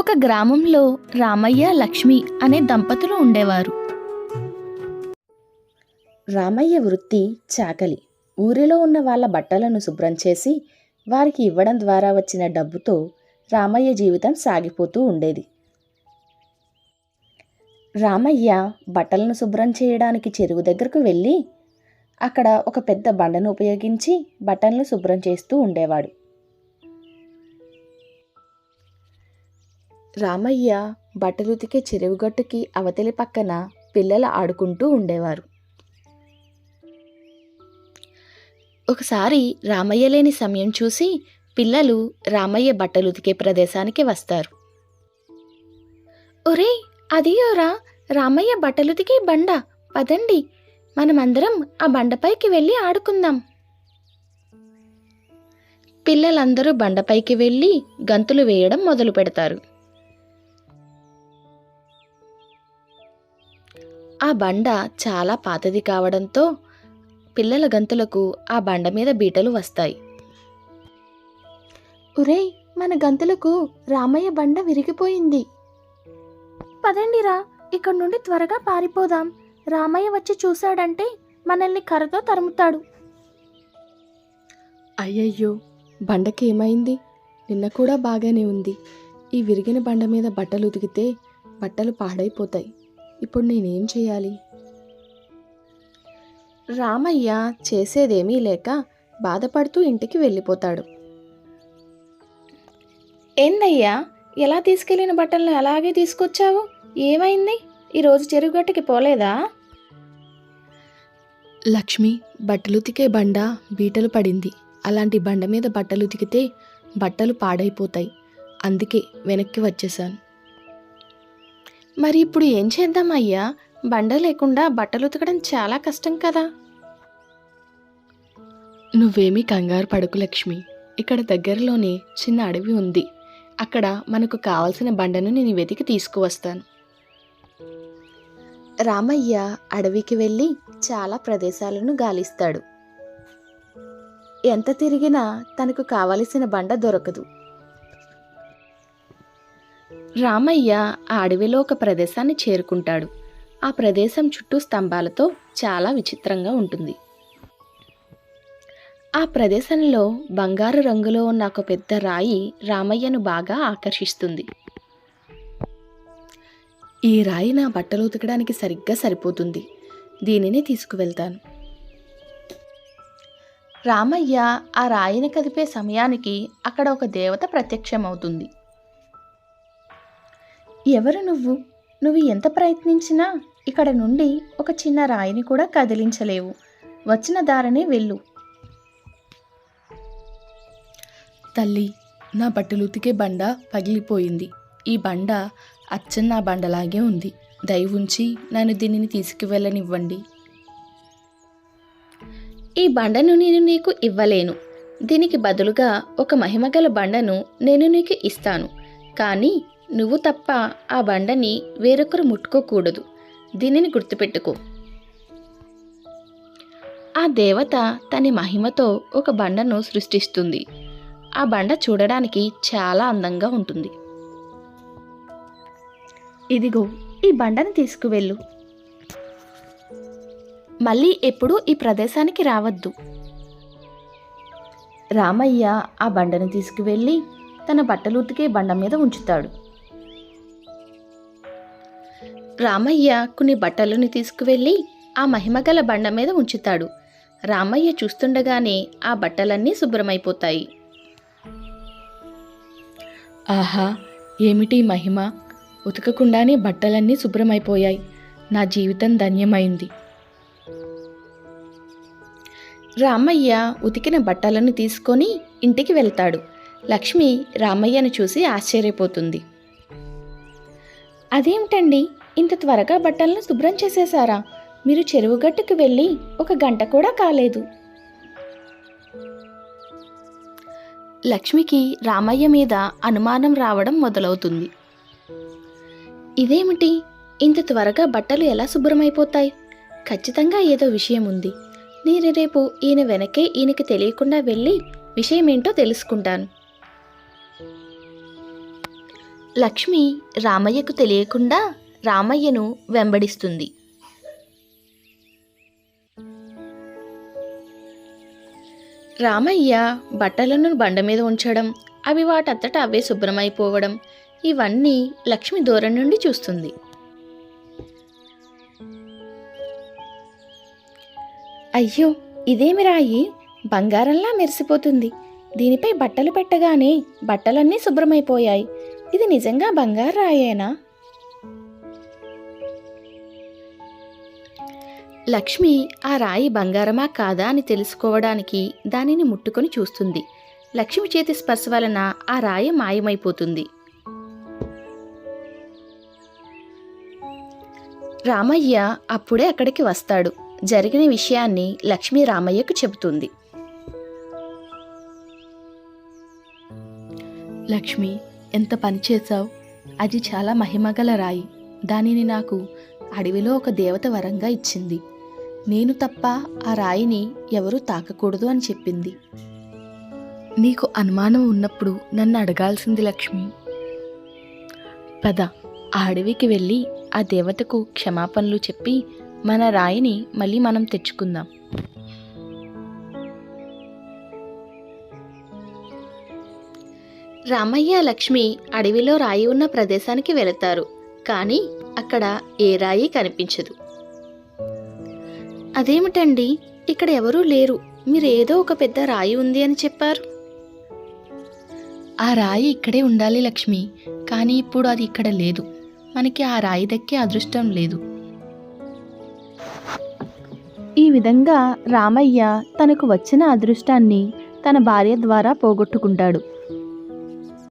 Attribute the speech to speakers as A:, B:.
A: ఒక గ్రామంలో రామయ్య లక్ష్మి అనే దంపతులు ఉండేవారు.
B: రామయ్య వృత్తి చాకలి. ఊరిలో ఉన్న వాళ్ళ బట్టలను శుభ్రం చేసి వారికి ఇవ్వడం ద్వారా వచ్చిన డబ్బుతో రామయ్య జీవితం సాగిపోతూ ఉండేది. రామయ్య బట్టలను శుభ్రం చేయడానికి చెరువు దగ్గరకు వెళ్ళి అక్కడ ఒక పెద్ద బండను ఉపయోగించి బట్టలను శుభ్రం చేస్తూ ఉండేవాడు. రామయ్య బట్టలు ఉతికే చెరువుగట్టుకి అవతలి పక్కన పిల్లలు ఆడుకుంటూ ఉండేవారు.
A: ఒకసారి రామయ్య లేని సమయం చూసి పిల్లలు రామయ్య బట్టలు ఉతికే ప్రదేశానికి వస్తారు. ఒరే అదియోరా రామయ్య బట్టలుతికే బండ. పదండి మనమందరం ఆ బండపైకి వెళ్ళి ఆడుకుందాం. పిల్లలందరూ బండపైకి వెళ్ళి గంతులు వేయడం మొదలు పెడతారు ఆ బండ చాలా పాతది కావడంతో పిల్లల గంతులకు ఆ బండ మీద బీటలు వస్తాయి. ఒరేయ్ మన గంతులకు రామయ్య బండ విరిగిపోయింది. పదండిరా ఇక్కడ నుండి త్వరగా పారిపోదాం. రామయ్య వచ్చి చూశాడంటే మనల్ని కర్రతో తరుముతాడు.
B: అయ్యయ్యో బండకి ఏమైంది నిన్న కూడా బాగానే ఉంది. ఈ విరిగిన బండ మీద బట్టలు ఉతికితే బట్టలు పాడైపోతాయి. ఇప్పుడు నేనేం చేయాలి రామయ్య చేసేదేమీ లేక బాధపడుతూ ఇంటికి వెళ్ళిపోతాడు.
A: ఏందయ్యా? ఎలా తీసుకెళ్ళిన బట్టలను అలాగే తీసుకొచ్చావు? ఏమైంది? ఈరోజు చెరుగట్టుకి పోలేదా?
B: లక్ష్మి బట్టలు ఉతికే బండ బీటలు పడింది. అలాంటి బండ మీద బట్టలు ఉతికితే బట్టలు పాడైపోతాయి. అందుకే వెనక్కి వచ్చేసాను
A: మరి ఇప్పుడు ఏం చేద్దాం అయ్యా? బండ లేకుండా బట్టలు ఉతకడం చాలా కష్టం కదా.
B: నువ్వేమీ కంగారు పడకు లక్ష్మి. ఇక్కడ దగ్గరలోనే చిన్న అడవి ఉంది. అక్కడ మనకు కావలసిన బండను నేను వెతికి తీసుకువస్తాను. రామయ్య అడవికి వెళ్ళి చాలా ప్రదేశాలను గాలిస్తాడు. ఎంత తిరిగినా తనకు కావలసిన బండ దొరకదు.
A: రామయ్య ఆ అడవిలో ఒక ప్రదేశాన్ని చేరుకుంటాడు. ఆ ప్రదేశం చుట్టూ స్తంభాలతో చాలా విచిత్రంగా ఉంటుంది. ఆ ప్రదేశంలో బంగారు రంగులో ఉన్న ఒక పెద్ద రాయి రామయ్యను బాగా ఆకర్షిస్తుంది.
B: ఈ రాయి నా బట్టలు ఉతకడానికి సరిగ్గా సరిపోతుంది. దీనిని తీసుకువెళ్తాను.
A: రామయ్య ఆ రాయిని కదిపే సమయానికి అక్కడ ఒక దేవత ప్రత్యక్షమవుతుంది. ఎవరు నువ్వు? నువ్వు ఎంత ప్రయత్నించినా ఇక్కడ నుండి ఒక చిన్న రాయిని కూడా కదిలించలేవు. వచ్చిన దారినే వెళ్ళు.
B: తల్లి నా బట్టలు ఉతికే బండ పగిలిపోయింది. ఈ బండ అచ్చం నా బండలాగే ఉంది. దయ ఉంచి నన్ను దీనిని తీసుకువెళ్ళనివ్వండి.
A: ఈ బండను నేను నీకు ఇవ్వలేను. దీనికి బదులుగా ఒక మహిమగల బండను నేను నీకు ఇస్తాను. కానీ నువ్వు తప్ప ఆ బండని వేరొకరు ముట్టుకోకూడదు. దీనిని గుర్తుపెట్టుకో. ఆ దేవత తన మహిమతో ఒక బండను సృష్టిస్తుంది. ఆ బండ చూడడానికి చాలా అందంగా ఉంటుంది. ఇదిగో ఈ బండను తీసుకువెళ్ళు. మళ్ళీ ఎప్పుడూ ఈ ప్రదేశానికి రావద్దు. రామయ్య ఆ బండను తీసుకువెళ్ళి తన బట్టలు ఉతికే బండ మీద ఉంచుతాడు. రామయ్య కొన్ని బట్టలను తీసుకువెళ్ళి ఆ మహిమగల బండ మీద ఉంచుతాడు. రామయ్య చూస్తుండగానే ఆ బట్టలన్నీ శుభ్రమైపోతాయి.
B: ఆహా ఏమిటి మహిమ? ఉతకకుండానే బట్టలన్నీ శుభ్రమైపోయాయి. నా జీవితం ధన్యమైంది.
A: రామయ్య ఉతికిన బట్టలను తీసుకొని ఇంటికి వెళ్తాడు. లక్ష్మి రామయ్యను చూసి ఆశ్చర్యపోతుంది. అదేమిటండి? ఇంత త్వరగా బట్టలను శుభ్రం చేసేశారా? మీరు చెరువు గట్టుకు వెళ్ళి ఒక గంట కూడా కాలేదు. లక్ష్మికి రామయ్య మీద అనుమానం రావడం మొదలవుతుంది. ఇదేమిటి? ఇంత త్వరగా బట్టలు ఎలా శుభ్రమైపోతాయి? ఖచ్చితంగా ఏదో విషయం ఉంది. నేను రేపు ఈయన వెనకే ఈయనకి తెలియకుండా వెళ్ళి విషయమేంటో తెలుసుకుంటాను. లక్ష్మి రామయ్యకు తెలియకుండా రామయ్యను వెంబడిస్తుంది. రామయ్య బట్టలను బండ మీద ఉంచడం అవి వాటంతట అవే శుభ్రమైపోవడం ఇవన్నీ లక్ష్మి దూరం నుండి చూస్తుంది. అయ్యో ఇదేమి రాయి? బంగారంలా మెరిసిపోతుంది. దీనిపై బట్టలు పెట్టగానే బట్టలన్నీ శుభ్రమైపోయాయి. ఇది నిజంగా బంగారు రాయేనా? లక్ష్మి ఆ రాయి బంగారమా కాదా అని తెలుసుకోవడానికి దానిని ముట్టుకొని చూస్తుంది. లక్ష్మి చేతి స్పర్శ వలన ఆ రాయి మాయమైపోతుంది. రామయ్య అప్పుడే అక్కడికి వస్తాడు. జరిగిన విషయాన్ని లక్ష్మి రామయ్యకు చెబుతుంది.
B: లక్ష్మి ఎంత పని చేశావు? అది చాలా మహిమగల రాయి. దానిని నాకు అడవిలో ఒక దేవత వరంగా ఇచ్చింది. నేను తప్ప ఆ రాయిని ఎవరూ తాకకూడదు అని చెప్పింది. నీకు అనుమానం ఉన్నప్పుడు నన్ను అడగాల్సింది లక్ష్మి. పద ఆ అడవికి వెళ్ళి ఆ దేవతకు క్షమాపణలు చెప్పి మన రాయిని మళ్ళీ మనం తెచ్చుకుందాం.
A: రామయ్య లక్ష్మి అడవిలో రాయి ఉన్న ప్రదేశానికి వెళతారు కానీ అక్కడ ఏ రాయి కనిపించదు. అదేమిటండి? ఇక్కడ ఎవరూ లేరు. మీరు ఏదో ఒక పెద్ద రాయి ఉంది అని చెప్పారు.
B: ఆ రాయి ఇక్కడే ఉండాలి లక్ష్మి. కానీ ఇప్పుడు అది ఇక్కడ లేదు. మనకి ఆ రాయి దక్కే అదృష్టం లేదు.
A: ఈ విధంగా రామయ్య తనకు వచ్చిన అదృష్టాన్ని తన భార్య ద్వారా పోగొట్టుకుంటాడు.